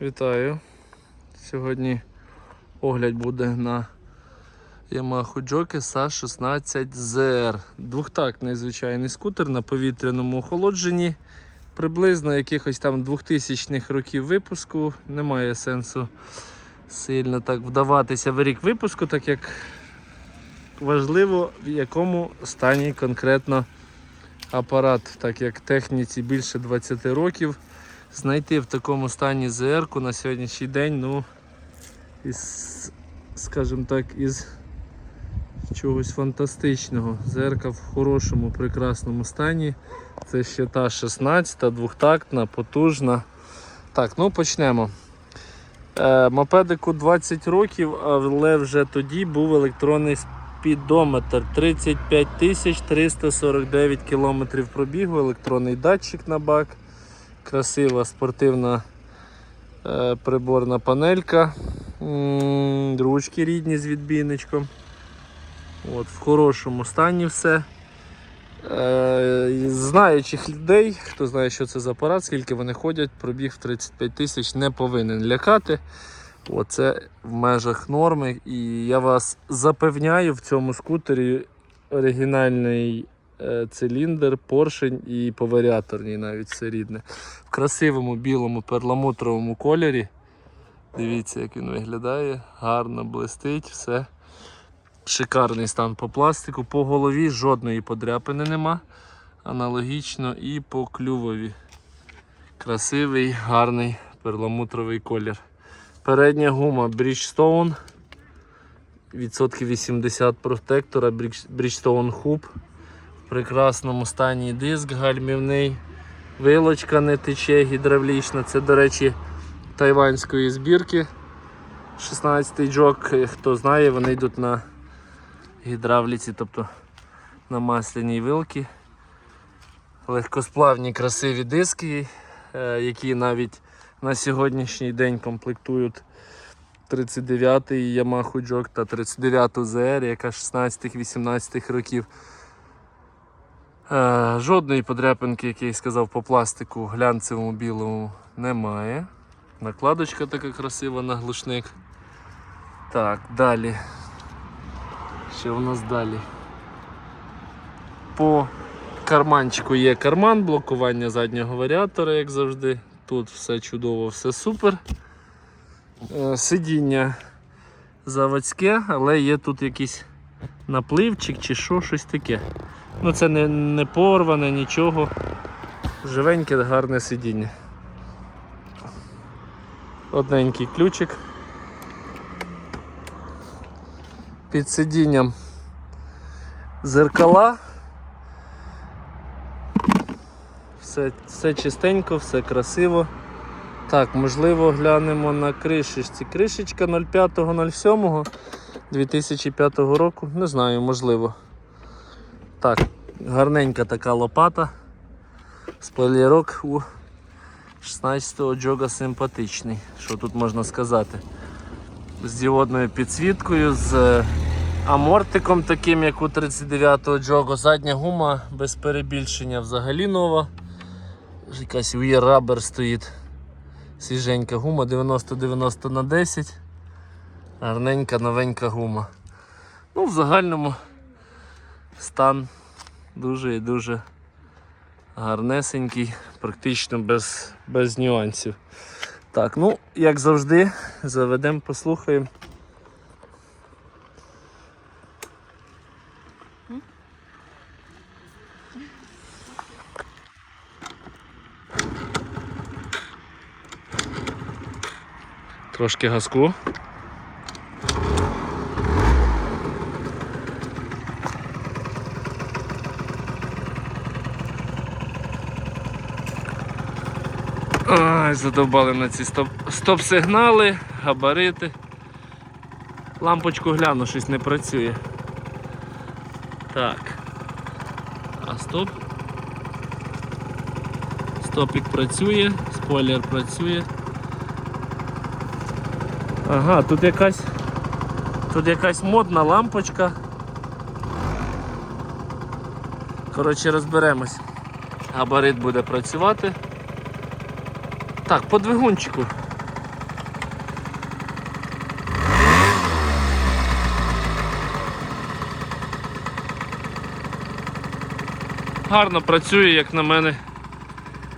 Вітаю. Сьогодні огляд буде на Yamaha Jockey SA16ZR. Двохтактний звичайний скутер на повітряному охолодженні. Приблизно якихось там 2000-х років випуску. Немає сенсу сильно так вдаватися в рік випуску, так як важливо в якому стані конкретно апарат, так як техніці більше 20 років. Знайти в такому стані ЗР на сьогоднішній день, ну, із, скажімо так, із чогось фантастичного. ЗРК в хорошому, прекрасному стані. Це ще та 16, двохтактна, потужна. Так, ну почнемо. Е, мопедику 20 років, але вже тоді був електронний спідометр. 35 349 км пробігу, електронний датчик на бак красива спортивна е, приборна панелька. Ручки рідні з відбійничком. От, в хорошому стані все. Е, знаючих людей, хто знає, що це за апарат, скільки вони ходять, пробіг в 35 тисяч не повинен лякати. Оце в межах норми. І я вас запевняю, в цьому скутері оригінальний циліндр, поршень і поваріаторний навіть все рідне. В красивому білому перламутровому кольорі. Дивіться, як він виглядає. Гарно блистить, все. Шикарний стан по пластику. По голові жодної подряпини нема. Аналогічно і по клювові. Красивий, гарний перламутровий колір. Передня гума Bridgestone. Відсотків 80 протектора Bridge- Bridgestone Hub. Прекрасному стані диск гальмівний. Вилочка не тече гідравлічна. Це, до речі, тайванської збірки. 16-й джок, хто знає, вони йдуть на гідравліці, тобто на масляній вилки. Легкосплавні красиві диски, е, які навіть на сьогоднішній день комплектують 39-й Yamaha Jog та 39-ту ZR, яка 16-18 років. Е, Жодної подряпинки, як я й сказав, по пластику глянцевому білому немає. Накладочка така красива на глушник. Так, далі. Що в нас далі? По карманчику є карман, блокування заднього варіатора, як завжди. Тут все чудово, все супер. Е, Сидіння заводське, але є тут якийсь напливчик чи що, щось таке. Ну це не, не порване, нічого. Живеньке, гарне сидіння. Одненький ключик. Під сидінням зеркала. Все, все чистенько, все красиво. Так, можливо, глянемо на кришечці. Кришечка 05.07.2005 року. Не знаю, можливо. Так, гарненька така лопата. Спойлерок у 16-го джога симпатичний. Що тут можна сказати? З діодною підсвіткою, з е, амортиком таким, як у 39-го джого. Задня гума без перебільшення взагалі нова. Якась Wear Rubber стоїть. Свіженька гума 90-90 на 10. Гарненька новенька гума. Ну, в загальному стан дуже і дуже гарнесенький, практично без, без нюансів. Так, ну, як завжди, заведемо, послухаємо. Трошки газку. Ай, задовбали на ці стоп, стоп-сигнали, габарити. Лампочку гляну, щось не працює. Так. А стоп. Стопік працює, спойлер працює. Ага, тут якась тут якась модна лампочка. Коротше, розберемось. Габарит буде працювати. Так, по двигунчику. Гарно працює, як на мене,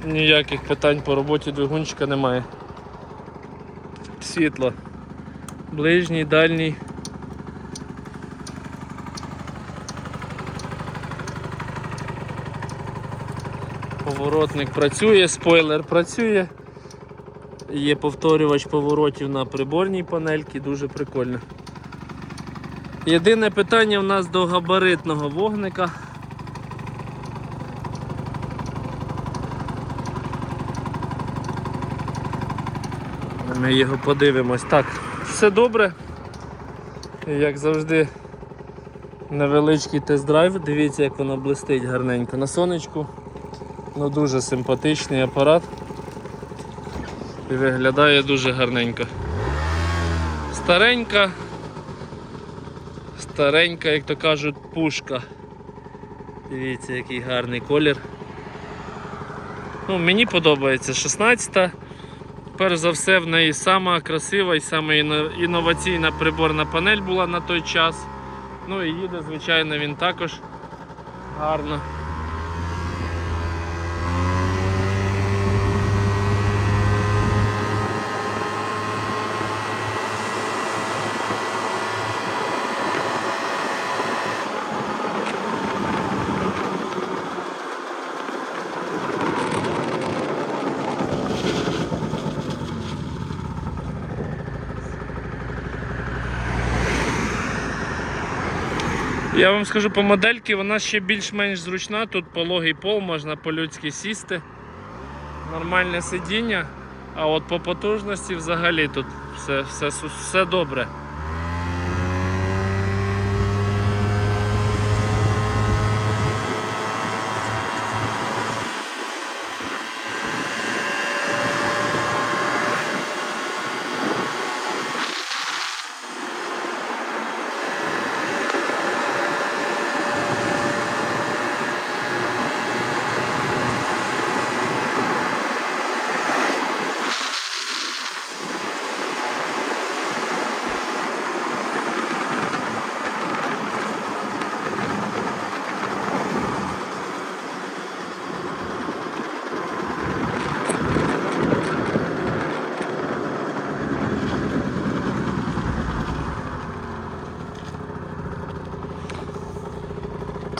ніяких питань по роботі двигунчика немає. Світло. Ближній, дальній. Поворотник працює, спойлер працює. Є повторювач поворотів на приборній панельці, дуже прикольно. Єдине питання в нас до габаритного вогника. Ми його подивимось. Так, все добре. Як завжди, невеличкий тест-драйв. Дивіться, як воно блистить гарненько на сонечку. Ну дуже симпатичний апарат. І виглядає дуже гарненько. Старенька. Старенька, як то кажуть, пушка. Дивіться, який гарний колір. Ну, мені подобається 16-та. Перш за все, в неї сама красива і сама інноваційна приборна панель була на той час. Ну і їде, звичайно, він також гарно. Я вам скажу по модельки, вона ще більш-менш зручна. Тут пологий пол, можна по-людськи сісти. Нормальне сидіння. А от по потужності взагалі тут все, все, все добре.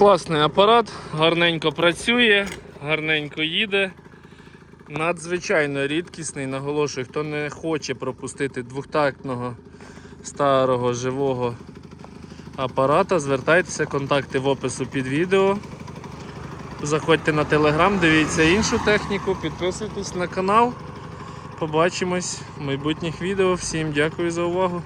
Класний апарат, гарненько працює, гарненько їде. Надзвичайно рідкісний, наголошую, хто не хоче пропустити двохтактного старого живого апарата, звертайтеся, контакти в опису під відео. Заходьте на телеграм, дивіться іншу техніку, підписуйтесь на канал. Побачимось в майбутніх відео. Всім дякую за увагу.